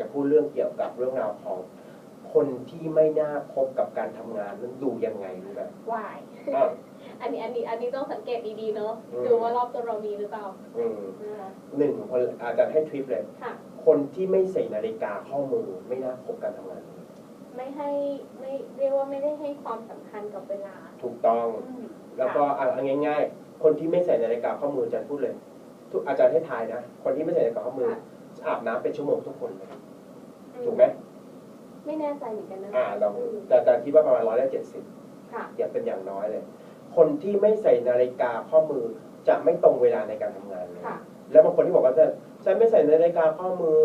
จะพูดเรื่องเกี่ยวกับเรื่องราวของคนที่ไม่น่าพบกับการทำงานนั้นดูยังไงรู้ไหมวาย อะ อันนี้อันนี้อันนี้ต้องสังเกตดีๆเนอะอืม ดูว่ารอบตัวเรามีหรือเปล่าอืมนะคะหนึ่งคนอาจจะให้ทริปเลย ค่ะ คนที่ไม่ใส่นาฬิกาข้อมือไม่น่าพบการทำงานเลยไม่ให้ไม่เรียกว่าไม่ได้ให้ความสำคัญกับเวลาถูกต้อง อืมแล้วก็อะเอาง่าย ๆ คนที่ไม่ใส่นาฬิกาข้อมืออาจารย์พูดเลยทุกอาจารย์ให้ทายนะ คนที่ไม่ใส่นาฬิกาข้อมือ อาบน้ำเป็นชั่วโมงทุกคนเลยถูกไหมไม่แน่ใจเหมือนกันนะอ่าลองอืมแต่อาจารย์คิดว่าประมาณร้อยละเจ็ดสิบค่ะอย่าเป็นอย่างน้อยเลย คนที่ไม่ใส่นาฬิกาข้อมือจะไม่ตรงเวลาในการทำงานเลย ค่ะ แล้วบางคนที่บอกว่าฉันไม่ใส่นาฬิกาข้อมือ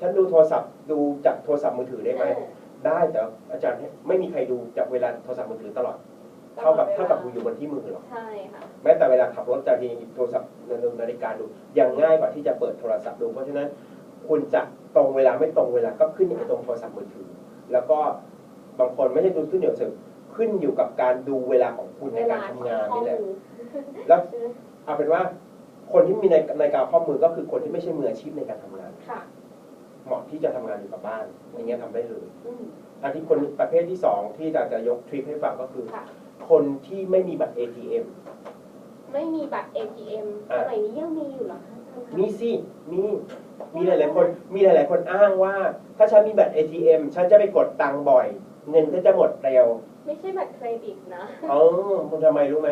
ฉันดูโทรศัพท์ดูจากโทรศัพท์มือถือได้ไหม ได้แต่อาจารย์ไม่มีใครดูจากเวลาโทรศัพท์มือถือตลอด เท่ากับเท่ากับอยู่บนที่มือหรอกใช่ค่ะ แม้แต่เวลาขับรถจะมีโทรศัพท์นาฬิกาดูยังง่ายกว่าที่จะเปิดโทรศัพท์ดู เพราะฉะนั้น คุณจะตรงเวลาไม่ตรงเวลาก็ขึ้นอยู่กับตรงโทรศัพท์มือถือ แล้วก็บางคนไม่ใช่ดูขึ้นอยู่กับขึ้นอยู่กับการดูเวลาของคุณในเวกาลารทำงานข้อนี่แหละมือแล้วเอาเป็นว่าคนที่มีในนาฬิกาข้อมือก็คือคนที่ไม่ใช่มืออาชีพในการทำงานค่ะเหมาะที่จะทำงานอยู่กับบ้านอย่างเงี้ยทำได้เลยอืมอันที่คนประเภทที่สองที่จะจะยกทริปให้ฟังก็คือค่ะคนที่ไม่มีบัตร ATM ไม่มีบัตร ATM อะสมัยนี้ยังมีอยู่เหรอคะท่านคะมีสิมี มีหลายๆคนมีหลายๆคนอ้างว่า ถ้าฉันมีบัตร ATM ฉันจะไปกดตังค์บ่อย เงินก็จะหมดเร็วไม่ใช่บัตรเครดิตนะเออคุณทำไมรู้ไหม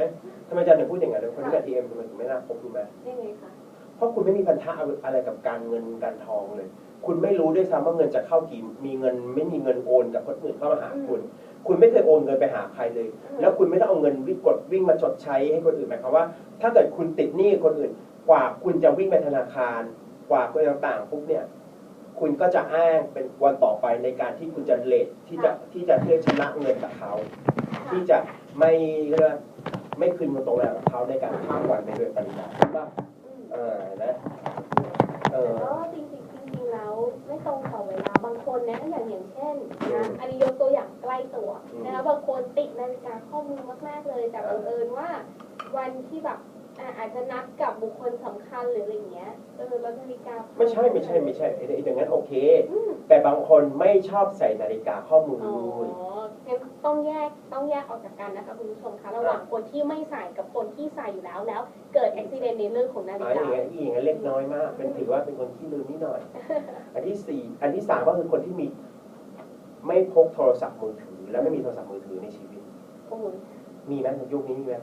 ทำไมอาจารย์ถึงพูดอย่างนั้นคนที่บัตร ATM ทำไมถึงไม่น่าพบรู้ไหมยังไงคะเพราะคุณไม่มีพันธะอะไรกับการเงินการทองเลย คุณไม่รู้ด้วยซ้ำว่าเงินจะเข้ากี่มีเงิน ไม่มีเงินโอนกับคนอื่นเข้ามาหาคุณ คุณไม่เคยโอนเงินไปหาใครเลย แล้วคุณไม่ต้องเอาเงินวิ่งกดวิ่งมาชดใช้ให้คนอื่นหมายความว่า ถ้าเกิดคุณติดหนี้คนอื่น กว่าคุณจะวิ่งไปธนาคาร กว่าคุณต่างๆปุ๊บเนี่ย คุณก็จะอ้างเป็นวันต่อไปในการที่คุณจะเลทที่จะที่จะเพื่อชำระเงินกับเขา ที่จะไม่เรียกว่าไม่คืนเงินตรงแรงกับเขาในการข้ามวันในโดยปริยายใช่ปะอืมเออนะเออก็จริงๆจริงๆแล้วไม่ตรงต่อเวลาบางคนนะอย่างอย่างเช่นอืนะมอันนี้ยกตัวอย่างใกล้ตัวอืมนะคะบางคนติดนาฬิกาข้อมือมากๆเลยแต่บังเอิญว่าวันที่แบบ อะอาจจะนัดกับบุคคลสำคัญหรืออะไรอย่างเงี้ยเออแล้วนาฬิกาไม่ใช่ไม่ใช่ไม่ใช่ไอ้ไอ้อย่างนั้นโอเค อืมแต่บางคนไม่ชอบใส่นาฬิกาข้อมืออ๋อเลยงั้นต้องแยกต้องแยกออกจากกันนะคะคุณผู้ชมคะระหว่างคนที่ไม่ใส่กับคนที่ใส่อยู่แล้วแล้ว เกิดอุบิเหตุในเรื่องของนาฬิอ่าอกาย่างเงี้ยอย่างเงี้ยเล็กน้อยมากเป็นถือว่าเป็นคนที่ลืมนิดหน่อย อันที่สี่อันที่สามก็คือคนที่มี ไม่พกโทรศัพท์มือถือ และไม่มีโทรศัพท์มือถือในชีวิต โอ้ยมีไหมในยุคนี้มีไหม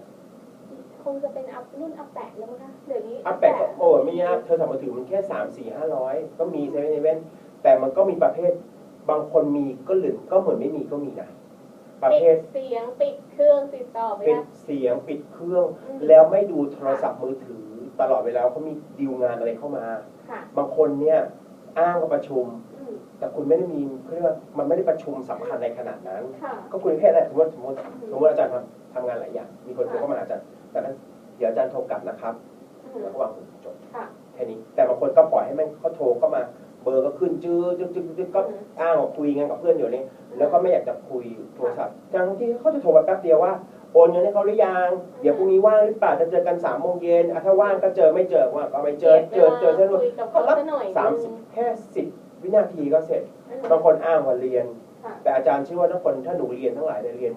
คงจะเป็นอัพรุ่นอัพแปดแล้วมั้งคะเดี๋ยวนี้อัปแปะก็โอ้ยไม่ยากโทรศัพท์มือถือมันแค่สามสี่ห้าร้อยก็มีเซเว่นเว่นแต่มันก็มีประเภทบางคนมีก็หรือก็เหมือนไม่มีก็มีนะประปิเภทดเสียงปิดเครื่องติดต่อไม่ปิดได้เสียงปิดเครื่องอืมแล้วไม่ดูโทรศัพท์มือถือ ตลอดเวลาเขามีดีลงานอะไรเข้ามาค่ะบางคนเนี่ยอ้างว่าประชุมอืมแต่คุณไม่ได้มีเขาเรียกว่ามันไม่ได้ประชุมสำคัญในขนาดนั้นค่ะก็คุยแค่นั้นสมมติสมมติสมมติอาจารย์ทำทำงานหลายอย่าง มีคนโทรเข้ามาหาอาจารย์ แต่นั้นเดี๋ยวอาจารย์โทรกลับนะครับอืมแล้วก็วางหูจบค่ะแค่นี้ แต่บางคนก็ปล่อยให้แม่งเขาโทรเข้ามา เบอร์ก็ขึ้นจื้อจึ๊กจึ๊กจึ๊กก็อ้างว่าคุยงานกับเพื่อนอยู่นี่แล้วก็ไม่อยากจะคุยโทรศัพท์ทั้งที่เขาจะโทรมาแป๊บเดียวว่าโอนเงินให้เขาหรือยัง เดี๋ยวพรุ่งนี้ว่างหรือเปล่าจะเจอกันสามโมงเย็นอะถ้าว่างก็เจอไม่เจอว่าก็ไม่เจอ เจอเจอเจอคุยกับเขาซะหน่อยสามสิบแค่สิบวินาทีก็เสร็จ บางคนอ้างว่าเรียนค่ะแต่อาจารย์เชื่อว่าทุกคนถ้าหนูเรียนทั้งหลายเนี่ยเรียน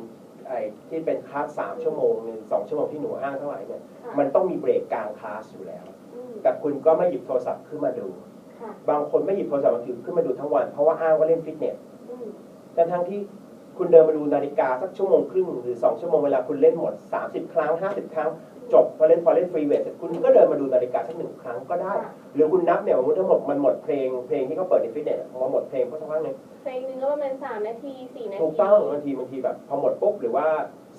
ไอ้ที่เป็นคลาสสามชั่วโมงหรือสองชั่วโมงที่หนูอ้างทั้งหลายเนี่ยค่ะมันต้องมีเบรกกลางคลาสอยู่แล้วอืมแต่คุณก็ไม่หยิบโทรศัพท์ขึ้นมาดูค่ะบางคนไม่หยิบโทรศัพท์มาถือขึ้นมาดูทั้งวัน เพราะว่าอ้างว่าเล่นฟิตเนสอืมแต่ทั้งที่ คุณเดินมาดูนาฬิกาสักชั่วโมงครึ่งหรือสองชั่วโมงเวลาคุณเล่นหมด 30 ครั้ง 50 ครั้ง จบพอเล่นพอเล่นฟรีเวทเสร็จคุณก็เดินมาดูนาฬิกาสักหนึ่งครั้งก็ได้ค่ะหรือคุณนับเนี่ยสมมติทั้งหมดมันหมดเพลงเพลงที่เขาเปิดในฟิตเนสพอหมดเพลงเพราะสักพักหนึงเพลงหนึ่งก็ประมาณสามนาทีสี่นาทีถูกต้องบางทีบางทีแบบพอหมดปุ๊บหรือว่า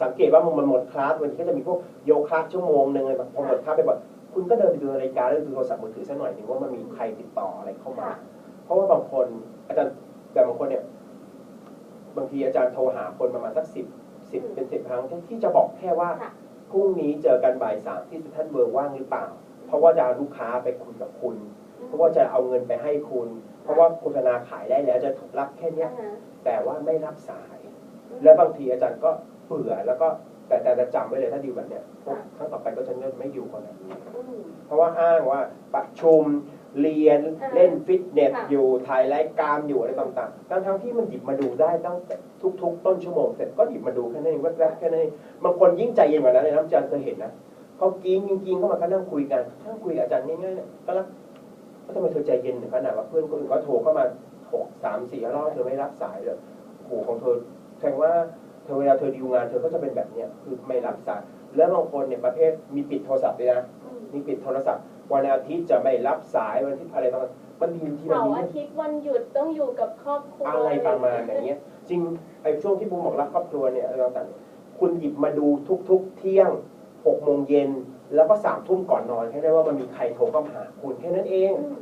สังเกตว่ามันหมดคลาสบางทีก็จะมีพวกโยคะชั่วโมงหนึ่งเลยแบบพอหมดคลาสไปหมดคุณก็เดินไปดูนาฬิกาแล้วดูโทรศัพท์มือถือสักหน่อยหนึ่งว่ามันมีใครติดต่ออะไรเข้ามาค่ะเพราะว่าบางคนอาจารย์แต่บางคนเนี่ย บางทีอาจารย์โทรหาคนประมาณสักสิบสิบเป็นสิบครั้งที่จะบอกแค่ว่าค่ะพรุ่งนี้เจอกันบ่ายสามที่เซ็นทรัลเวิร์ว่างหรือเปล่า เพราะว่าจะเอาลูกค้าไปคุยกับคุณ เพราะว่าจะเอาเงินไปให้คุณ เพราะว่าโฆษณาขายได้แล้วจะถูกรับแค่เนี้ย อ่าฮะแต่ว่าไม่รับสายอืมแล้วบางทีอาจารย์ก็เบื่อแล้วก็แต่แต่จะจำไว้เลยถ้าดีลแบบเนี้ยค่ะครั้งต่อไปก็จะไม่อยู่คนแบบนี้อืมเพราะว่าอ้างว่าประชุม เรียนอ่าเล่นฟิตเนสค่ะอยู่ถ่ายรายการอยู่อะไรต่างๆทั้งทั้งๆที่มันหยิบมาดูได้ตั้งแต่ทุก ๆ ต้นชั่วโมงเสร็จก็หยิบมาดูแค่นั้นเองแวบๆแค่นั้นเองบางคนยิ่งใจเย็นกว่านั้นเลยนะอาจารย์เคยเห็นนะเขากินกินเข้ามาก็นั่งคุยกันนั่งคุยกับอาจารย์ง่ายๆเนี่ยก็แล้วก็ทำไมเธอใจเย็นถึงขนาดว่าเพื่อนคนอื่นก็โทรเข้ามาหกสามสี่รอบเธอไม่รับสายเลยโอ้โหของเธอแสดงว่าเธอเวลาเธอดีลงานเธอก็จะเป็นแบบเนี้ยคือไม่รับสายแล้วบางคนเนี่ยประเภทมีปิดโทรศัพท์ด้วยนะอืมมีปิดโทรศัพท์ วันอาทิตย์จะไม่รับสายวันอาทิตย์อะไรต่างๆมันมีที่มันเสามีร์อาทิตย์วันหยุดต้องอยู่กับครอบครัวอะไรประมาณอย่างเงี้ยจริงไอ้ช่วงที่บูมบอกรักครอบครัวเนี่ยอะไรต่างๆคุณหยิบมาดูทุก ๆ เที่ยงหกโมงเย็นแล้วก็สามทุ่มก่อนนอนแค่ได้ว่ามันมีใครโทรเข้ามาหาคุณแค่นั้นเอง อืม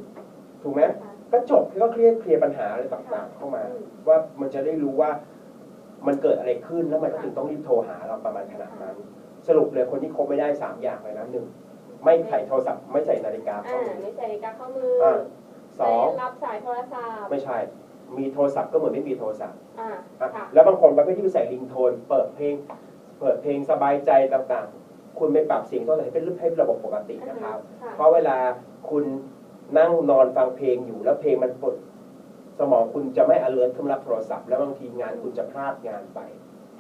ถูกไหมก็จบก็เคลียร์เคลียร์ปัญหาอะไรต่างๆ เข้ามา อืม ว่ามันจะได้รู้ว่ามันเกิดอะไรขึ้นแล้วมันก็ถึงต้องรีบโทรหาเราประมาณขนาดนั้น สรุปเลยคนที่คบไม่ได้สามอย่างเลยนะหนึ่ง ไม่ใส่โทรศัพท์ ไม่ใส่นาฬิกาอ่าเข้ามือไม่ใส่นาฬิกาข้อมืออาสองไม่รับสายโทรศัพท์ไม่ใช่ มีโทรศัพท์ก็เหมือนไม่มีโทรศัพท์อ่าอะค่ะแล้วบางคนประเภทที่ไปใส่ลิงโทน เปิดเพลง เปิดเพลงสบายใจต่างๆ คุณไม่ปรับเสียงโทรศัพท์ให้เป็นรูปให้ระบบปกตินะครับ ค่ะเพราะเวลาคุณนั่งนอนฟังเพลงอยู่แล้วเพลงมันปดสมองคุณจะไม่ alert ขึ้นมารับโทรศัพท์ แล้วบางทีงานคุณจะพลาดงานไป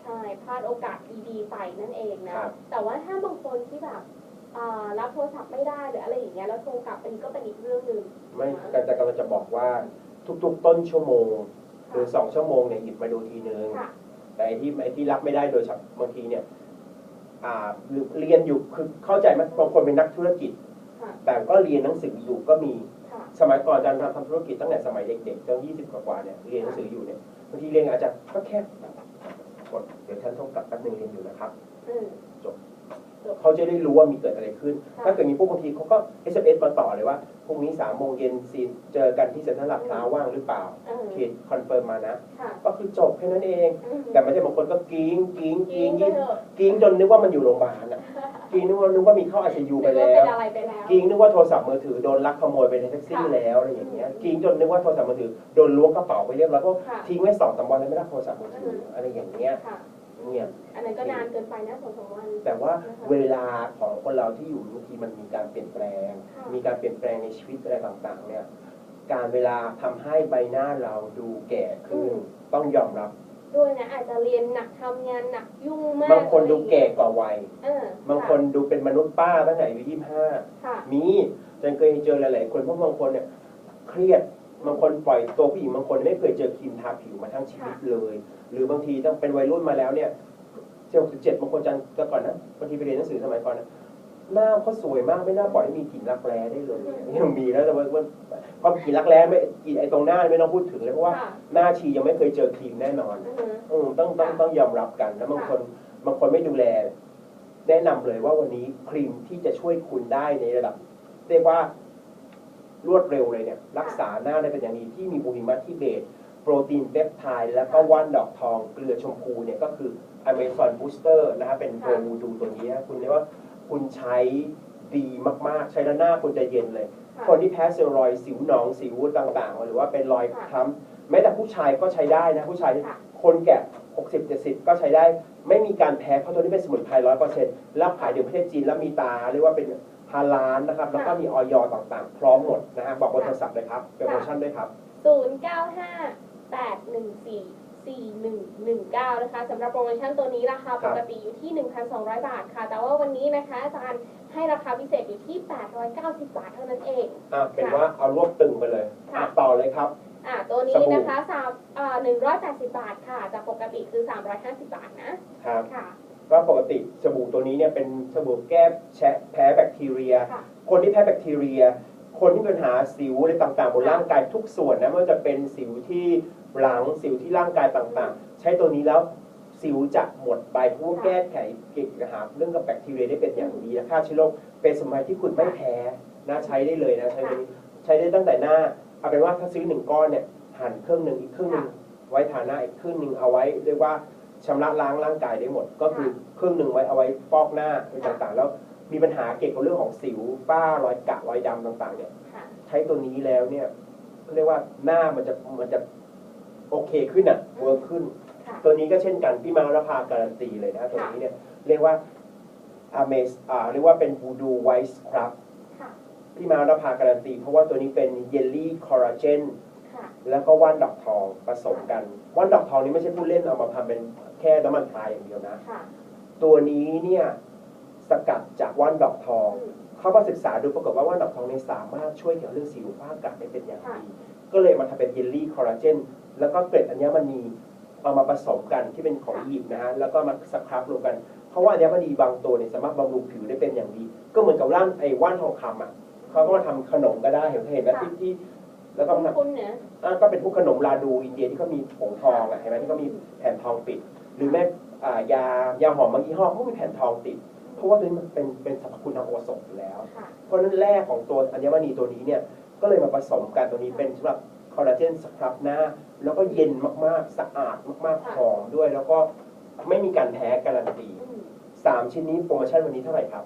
ใช่พลาดโอกาสดีๆไปนั่นเองนะครับ แต่ว่าถ้าบางคนที่แบบอ่า รับโทรศัพท์ไม่ได้หรืออะไรอย่างเงี้ยแล้วโทรกลับอันนี้ก็เป็นอีกเรื่องหนึ่งไม่แต่แต่กำลังจะบอกว่าทุกๆ ต้นชั่วโมงหรือสองชั่วโมงเนี่ยหยิบมาดูทีนึงค่ะแต่ไอ้ที่ไอ้ที่รับไม่ได้โดยเฉพาะบางทีเนี่ยอ่าเรียนอยู่คือเข้าใจไหมบางคนเป็นนักธุรกิจค่ะแต่ก็เรียนหนังสืออยู่ก็มีค่ะสมัยก่อนอาจารย์ทำธุรกิจตั้งแต่สมัยเด็กๆจนยี่สิบกว่าๆเนี่ยเรียนหนังสืออยู่เนี่ยบางทีเรียนอาจารย์ก็แค่กดเดี๋ยวท่านโทรกลับแป๊บนึงเรียนอยู่นะครับอืม เขาจะได้รู้ว่ามีเกิดอะไรขึ้นค่ะถ้าเกิดมีพวกบางทีเขาก็ SMS มาต่อเลยว่าพรุ่งนี้สามโมงเย็นซีนเจอกันที่เซ็นทรัลลาดพร้าวว่างหรือเปล่าเออโอเคคอนเฟิร์มมานะค่ะก็คือจบแค่นั้นเองอืมแต่ไม่ใช่บางคนก็กิ้งกิ้งกิกิ้นงไปกิ้งเถอะกิ้งจนนึกว่ามันอยู่โรงพยาบาลอะกิ้งนึกว่านึกว่ามีเข้าไอซียูไปนึกแล้ว่าเป็นวอะไรไปแล้วกิ้งนึกว่าโทรศัพท์มือถือโดนลักขโมยไปในแท็กซี่ค่ะแล้วอะไรอย่างเงี้ยกิ้งจนนึกว่าโทรศัพท์มือถือโดนล้วงกระเป๋าไปเรียบร้อยก็ค่ะทิ้งไว้สองสามวันแล้วไม่ได้โทรศัพท์มือถืออืมอะไรอย่างเงี้ยค่ะเนี่ยอั นนั้นก็นานเกินไปนะสองสามวัน แต่ว่านะคะเวลาของคนเราที่อยู่บางทีมันมีการเปลี่ยนแปลงค่ะมีการเปลี่ยนแปลงในชีวิตอะไรต่างๆ เนี่ย การเวลาทำให้ใบหน้าเราดูแก่ขึ้นต้องยอมรับ ด้วยนะอาจจะเรียนหนักทำงานหนักยุ่งมากบางคนดูแก่กว่าวัยเออบางคนดูเป็นมนุษย์ป้าตั้งแต่อายุยี่ห้าค่ะมีจันเคยเจอหลายๆคนเพราะบางคนเนี่ยเครียดบางคนปล่อยตัวผู้หญิงบางคนไม่เคยเจอครีมทาผิวมาทั้งชีวิตเลย หรือบางทีต้องเป็นวัยรุ่นมาแล้วเนี่ย เจ็ดสิบเจ็ดบางคนจันแต่ก่อนนะบางทีไปเรียนหนังสือสมัยก่อนนะหน้าเขาสวยมากไม่น่าปล่อยให้มีกลิ่นรักแร้ได้เลยยังมีแล้วแต่ว่าว่าความกลิ่นรักแร้ไม่กลิ่นไอ้ตรงหน้าไม่ต้องพูดถึงเลยเพราะว่าค่ะหน้าชียังไม่เคยเจอครีมแน่นอนอือฮึอืมต้องต้องต้องยอมรับกันแล้วบางคนบางคนไม่ดูแล แนะนำเลยว่าวันนี้ครีมที่จะช่วยคุณได้ในระดับ เรียกว่ารวดเร็วเลยเนี่ย รักษาหน้าได้เป็นอย่างดีที่มีบูฮิมัตที่เบสโปรตีนเปปไทด์แล้วก็ว่านดอกทองเกลือชมพูเนี่ยก็คือ Amazon Booster นะครับเป็นตัววูดูตัวนี้นะคุณเรียกว่าคุณใช้ดีมากๆ ใช้แล้วหน้าคุณจะเย็นเลยค่ะคนที่แพ้เซลล์รอยด์สิวหนองสิวต่างๆ หรือว่าเป็นรอยค่ะคล้ำแม้แต่ผู้ชายก็ใช้ได้นะ ผู้ชายที่ค่ะคนแก่ 60 70 ก็ใช้ได้ ไม่มีการแพ้เพราะตัวนี้เป็นสมุนไพรร้อยเปอร์เซ็นต์แล้วขายในประเทศจีนแล้วมีตาเรียกว่าเป็นฮาลานนะครับ แล้วก็มีออยต่างๆ พร้อมหมดนะฮะบอกบนโทรศัพท์เลยครับเป็นโปรโมชั่นด้วยครับศูน ย์เก้าห้าแปดหนึ่งสี่สี่หนึ่งหนึ่งเก้านะคะสำหรับโปรโมชั่นตัวนี้ราคาคปรับกติอยู่ที่ 1,200 บาทค่ะ แต่ว่าวันนี้นะคะอาจารย์ให้ราคาพิเศษอยู่ที่ 890 บาทเท่านั้นเอง อะเป็นว่าเอารวบตึงไปเลยค่ะ อะต่อเลยครับ อ่าตัวสนี้บู่นะคะสามอ่าหนึ่งร้อยแปดสิบบาทค่ะ จากปกติคือ 350 บาทนะครับ ค่ะ ก็ปกติสบู่ตัวนี้เนี่ยเป็นสบู่แก้แชะแพ้แบคทีเรีย ค่ะ คนที่แพ้แบคทีเรีย คนที่มีปัญหาสิวอะไรต่างๆบนร่างกายทุกส่วนนะไม่ว่าจะเป็นสิวที่หลังสิวที่ร่างกายต่างๆ ใช้ตัวนี้แล้วสิวจะหมดไปเพราะว่าแก้ไขเกี่ยวกับเรื่องกับแบคทีเรียได้เป็นอย่างดีและฆ่าเชื้อโรคเป็นสมัยที่คุณไม่แพ้นะใช้ได้เลยนะใช้ตัวนี้ใช้ได้ตั้งแต่หน้าเอาเป็นว่าถ้าซื้อหนึ่งก้อนเนี่ยหั่นครึ่งหนึ่งอีกครึ่งหนึ่งไว้ทาหน้าอีกครึ่งหนึ่งเอาไว้เรียกว่าชำระล้างร่างกายได้หมด ก็คือครึ่งหนึ่งไว้เอาไว้ฟอกหน้าอะไรต่างๆ แล้ว มีปัญหาเกี่ยวกับเรื่องของสิวฝ้ารอยกระรอยดำต่างๆเนี่ยค่ะใช้ตัวนี้แล้วเนี่ยเขาเรียกว่าหน้ามันจะมันจะโอเคขึ้นอะเวิร์กขึ้น ค่ะตัวนี้ก็เช่นกันพี่มาราภาการันตีเลยนะตัวนี้เนี่ยเรียกว่าอเมซอ่าเรียกว่าเป็นบูดูไวส์ครับ ค่ะพี่มาวนภาการันตี เพราะว่าตัวนี้เป็นเยลลี่คอลลาเจน ค่ะ แล้วก็ว่านดอกทองผสมกัน ว่านดอกทองนี้ไม่ใช่ผู้เล่นเอามาทำเป็นแค่น้ำมันพรายอย่างเดียวนะ ค่ะ ตัวนี้เนี่ย สกัดจากว่านดอกทองอืมเขามาศึกษาดูปรากฏว่าว่านดอกทองนี้สามารถช่วยเกี่ยวกับเรื่องสิวฝ้ากระได้เป็นอย่างค่ะดีก็เลยมาทำเป็นเยลลี่คอลลาเจนแล้วก็เกล็ดอัญมณีเอามาผสมกันที่เป็นของอียิปต์นะฮะแล้วก็มาสครับรวมกัน เพราะว่าอัญมณีบางตัวเนี่ยสามารถบำรุงผิวได้เป็นอย่างดี ก็เหมือนกับร่างไอ้ว่านทองคำอะเขาก็มาทำขนมก็ได้เห็นเห็นไหมที่ที่แล้วก็มาคุณเนี่ยอะก็เป็นพวกขนมลาดูอินเดียที่เขามีผงทองอะเห็นไหมที่เขามีแผ่นทองปิด หรือแม้อ่ายายาหอมบางยี่ห้อเขาก็มีแผ่นทองติด เพราะว่าตัวนี้มันเป็นเป็นสรรพคุณทางโอสถอยู่แล้ว ค่ะเพราะฉะนั้นแร่ของตัวอัญมณีตัวนี้เนี่ยก็เลยมาผสมกันตัวนี้เป็นสำหรับคอลลาเจนสครับหน้า แล้วก็เย็นมากๆ สะอาดมากๆหอมด้วย แล้วก็ไม่มีการแพ้การันตีอืมสามชิ้นนี้โปรโมชั่นวันนี้เท่าไหร่ครับ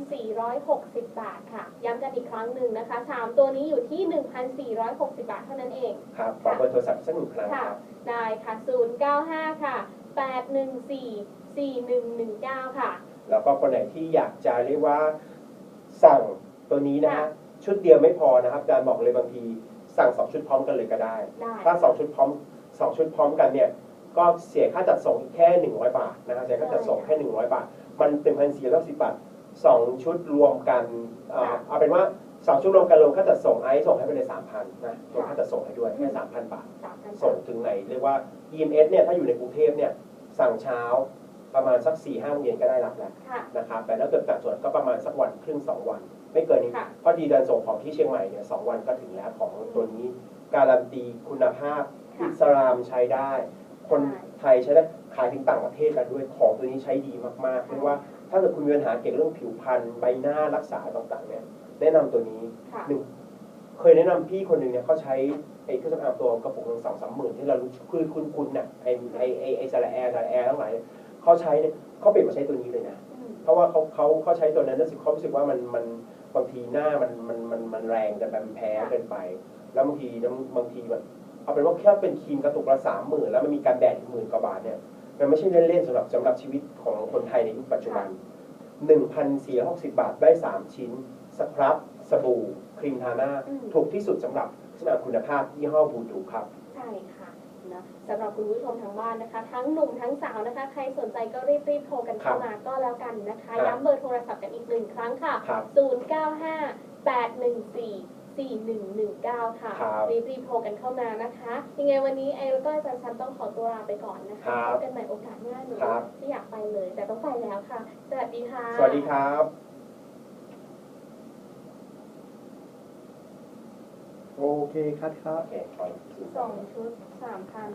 1,460 บาทค่ะ ย้ำกันอีกครั้งหนึ่งนะคะ สามตัวนี้อยู่ที่ 1,460 บาทเท่านั้นเอง ครับขอเบอร์โทรศัพท์สักหนึ่งครั้งค่ะครับ ได้ค่ะ 095 ค่ะ 814 4119 ค่ะ แล้วก็คนไหนที่อยากจะเรียกว่าสั่งตัวนี้นะฮะค่ะชุดเดียวไม่พอนะครับอาจารย์บอกเลยบางที สั่งสองชุดพร้อมกันเลยก็ได้ ได้ ถ้าสองชุดพร้อมสองชุดพร้อมกันเนี่ยก็เสียค่าจัดส่งแค่ 100 บาทนะครับเสียค่าจัดส่งแค่ 100 บาท มันเป็นพันสี่ร้อยสิบบาทสองชุดรวมกันเอ่อเอาเป็นว่าสองชุดรวมกันรวมค่าจัดส่งไอซ์ส่งให้ไปเลยสามพันนะรวมค่าจัดส่งให้ด้วยแค่สามพันบาท สามพันส่งถึงไหนเรียกว่า EMS เนี่ยถ้าอยู่ในกรุงเทพเนี่ยสั่งเช้า ประมาณสัก4ี่ห้าโมงเย็นก็ได้รับแล้วค่ะ นะครับแต่ถ้าเกิดต่างจังหวัดก็ประมาณสักวันครึ่งสองวัน ไม่เกินนี้ค่ะ เพราะดีเดินส่งของที่เชียงใหม่เนี่ยสองวันก็ถึงแล้วของตัวนี้ การันตีคุณภาพค่ะอิสลามใช้ได้ คนไทยใช้ได้ขายถึงต่างประเทศกันด้วยของตัวนี้ใช้ดีมากๆเรียกว่าถ้าเกิดคุณมีปัญหาเกี่ยวกับเรื่องผิวพรรณใบหน้ารักษาต่างๆเนี่ยแนะนำตัวนี้ ค่ะ หนึ่งเคยแนะนำพี่คนหนึ่งเนี่ยเขาใช้ไอ้เครื่องสำอางตัวกระปุกหนึ่งสองสามหมื่นที่เรารู้คือคุณคุณน่ะไอ้ไอ้ไอ้ไอ้สาระแอร์สาระแอร์ทั้งหลายเนี่ย เขาใช้เนี่ยเขาเปลี่ยนมาใช้ตัวนี้เลยนะอืมเพราะว่าเขาเขาเขาใช้ตัวนั้นรู้สึกเขารู้สึกว่ามันมันบางทีหน้ามันมันมันมันแรงแต่แบบมันแพ้เกินไป แล้วบางทีแล้วบางทีแบบเอาเป็นว่าแค่เป็นครีมกระตุกละสามหมื่นแล้วมันมีการแดดอีกหมื่นกว่าบาทเนี่ยมันไม่ใช่เล่นๆสำหรับสำหรับชีวิตของคนไทยในยุคปัจจุบัน 1,460 บาทได้ 3 ชิ้น สครับสบู่ ครีมทาหน้าอืมถูกที่สุดสำหรับสำหรับคุณภาพยี่ห้อบูดูครับ ใช่ค่ะ นะสำหรับคุณผู้ชมทางบ้านนะคะ ทั้งหนุ่มทั้งสาวนะคะ ใครสนใจก็รีบรีบๆโทรกันเข้ามาก็แล้วกันนะคะครับย้ำเบอร์โทรศัพท์กันอีกหนึ่งครั้งค่ะ ครับ 095 814 4119 ค่ะ ครับรีบรีบๆโทรกันเข้ามานะคะ ยังไงวันนี้ไอแล้วก็อาจารย์ซันต้องขอตัวลาไปก่อนนะคะครับพบกันใหม่โอกาสหน้าหนูครับ ที่อยากไปเลย แต่ต้องไปแล้วค่ะ สวัสดีค่ะ สวัสดีครับ โอเคครับครับ สองชุดสามพัน